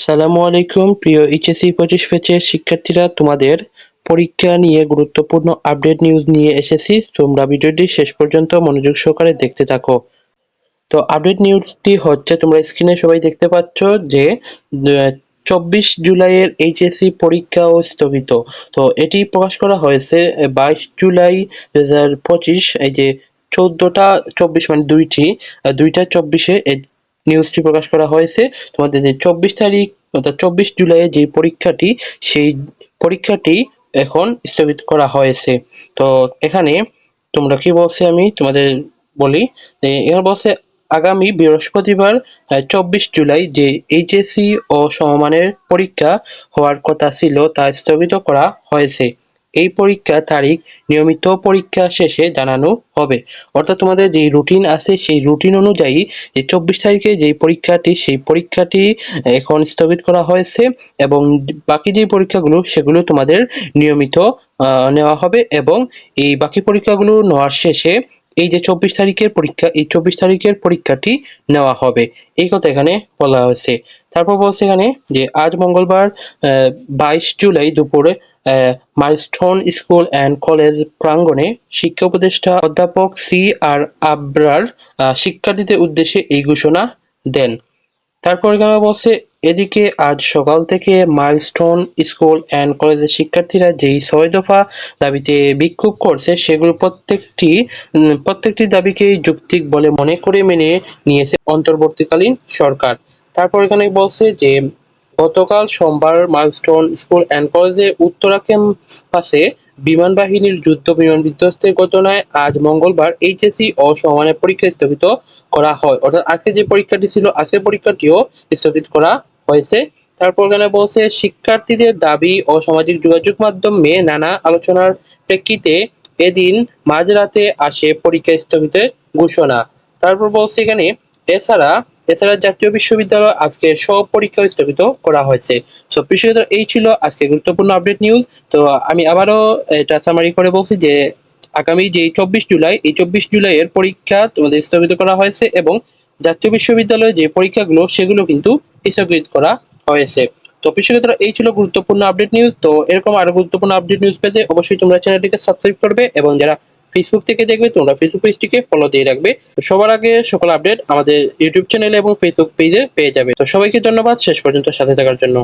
আসসালামু আলাইকুম, প্রিয় এইচএসসি পঁচিশ ব্যাচের শিক্ষার্থীরা, তোমাদের পরীক্ষা নিয়ে গুরুত্বপূর্ণ আপডেট নিউজ নিয়ে এসেছি। তোমরা ভিডিওটি শেষ পর্যন্ত মনোযোগ সহকারে দেখতে থাকো। তো আপডেট নিউজটি হচ্ছে, তোমরা স্ক্রিনে সবাই দেখতে পাচ্ছ যে চব্বিশ জুলাইয়ের এইচএসসি পরীক্ষাও স্থগিত। তো এটি প্রকাশ করা হয়েছে বাইশ জুলাই দু হাজার পঁচিশ, এই যে চোদ্দটা চব্বিশ মানে দুইটি দুইটা চব্বিশে নিউজটি প্রকাশ করা হয়েছে। তোমাদের যে চব্বিশ তারিখ অর্থাৎ চব্বিশ জুলাইয়ে যে পরীক্ষাটি, সেই পরীক্ষাটি এখন স্থগিত করা হয়েছে। তো এখানে তোমরা কি বলছে আমি? তোমাদের বলি যে, এখানে বলছে আগামী বৃহস্পতিবার চব্বিশ জুলাই যে এইচএসসি ও সমমানের পরীক্ষা হওয়ার কথা ছিল, তা স্থগিত করা হয়েছে। এই পরীক্ষা তারিখ নিয়মিত পরীক্ষা শেষে জানানো হবে। অর্থাৎ তোমাদের যে রুটিন আছে, সেই রুটিন অনুযায়ী যে চব্বিশ তারিখে যে পরীক্ষাটি, সেই পরীক্ষাটি এখন স্থগিত করা হয়েছে এবং বাকি যে পরীক্ষাগুলো, সেগুলো তোমাদের নিয়মিত নেওয়া হবে এবং এই বাকি পরীক্ষাগুলো নেওয়ার শেষে এই যে চব্বিশ তারিখের পরীক্ষা, এই চব্বিশ তারিখের পরীক্ষাটি নেওয়া হবে। এই কথা এখানে বলা হয়েছে। তারপর বলছে এখানে যে আজ মঙ্গলবার বাইশ জুলাই দুপুরে মাইলস্টোন স্কুল অ্যান্ড কলেজ প্রাঙ্গণে শিক্ষা উপদেষ্টা অধ্যাপক সি আর আবরার শিক্ষার্থীদের উদ্দেশ্যে এই ঘোষণা দেন। তারপর এখানে বলছে, এদিকে আজ সকাল থেকে মাইলস্টোন স্কুল অ্যান্ড কলেজের শিক্ষার্থীরা যেই ছয় দফা দাবিতে বিক্ষোভ করছে, সেগুলো প্রত্যেকটি প্রত্যেকটি দাবিকেই যৌক্তিক বলে মনে করে মেনে নিয়েছে অন্তর্বর্তীকালীন সরকার। তারপর এখানে বলছে যে, গতকাল সোমবার মাইলস্টোন স্কুল অ্যান্ড কলেজে উত্তরা ক্যাম্পাসে বিমান বাহিনীর যুদ্ধ বিমান বিধ্বস্তের ঘটনায় আজ মঙ্গলবার এইচএসসি ও সমানের পরীক্ষা স্থগিত করা হয়। অর্থাৎ আজকে যে পরীক্ষাটি ছিল, আজকের পরীক্ষাটিও স্থগিত করা হয়েছে। তারপর এখানে বলছে, শিক্ষার্থীদের দাবি ও সামাজিক যোগাযোগ মাধ্যমে নানা আলোচনার প্রেক্ষিতে এদিন মাঝরাতে আসে পরীক্ষা স্থগিতের ঘোষণা। তারপর বলছে এখানে, এছাড়া এছাড়া জাতীয় বিশ্ববিদ্যালয় আজকে সব পরীক্ষা স্থগিত করা হয়েছে। তো প্রিয় এই ছিল আজকে গুরুত্বপূর্ণ আপডেট নিউজ। তো আমি আবারও এটা সামারি করে বলছি যে, আগামী যে চব্বিশ জুলাই, এই চব্বিশ জুলাইয়ের পরীক্ষা তোমাদের স্থগিত করা হয়েছে এবং জাতীয় বিশ্ববিদ্যালয়ে যে পরীক্ষাগুলো, সেগুলো কিন্তু স্থগিত করা হয়েছে। তো কৃষকরা এই ছিল গুরুত্বপূর্ণ আপডেট নিউজ। তো এরকম আরও গুরুত্বপূর্ণ আপডেট নিউজ পেতে অবশ্যই তোমরা চ্যানেলটিকে সাবস্ক্রাইব করবে এবং যারা ফেসবুক থেকে দেখবে, তোমরা ফেসবুক পেজটিকে ফলো দিয়ে রাখবে। সবার আগে সকল আপডেট আমাদের ইউটিউব চ্যানেলে এবং ফেসবুক পেজে পেয়ে যাবে। তো সবাইকে ধন্যবাদ। শেষ পর্যন্ত সাথে থাকার জন্য।